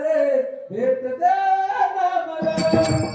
रे भेट दे ना मगर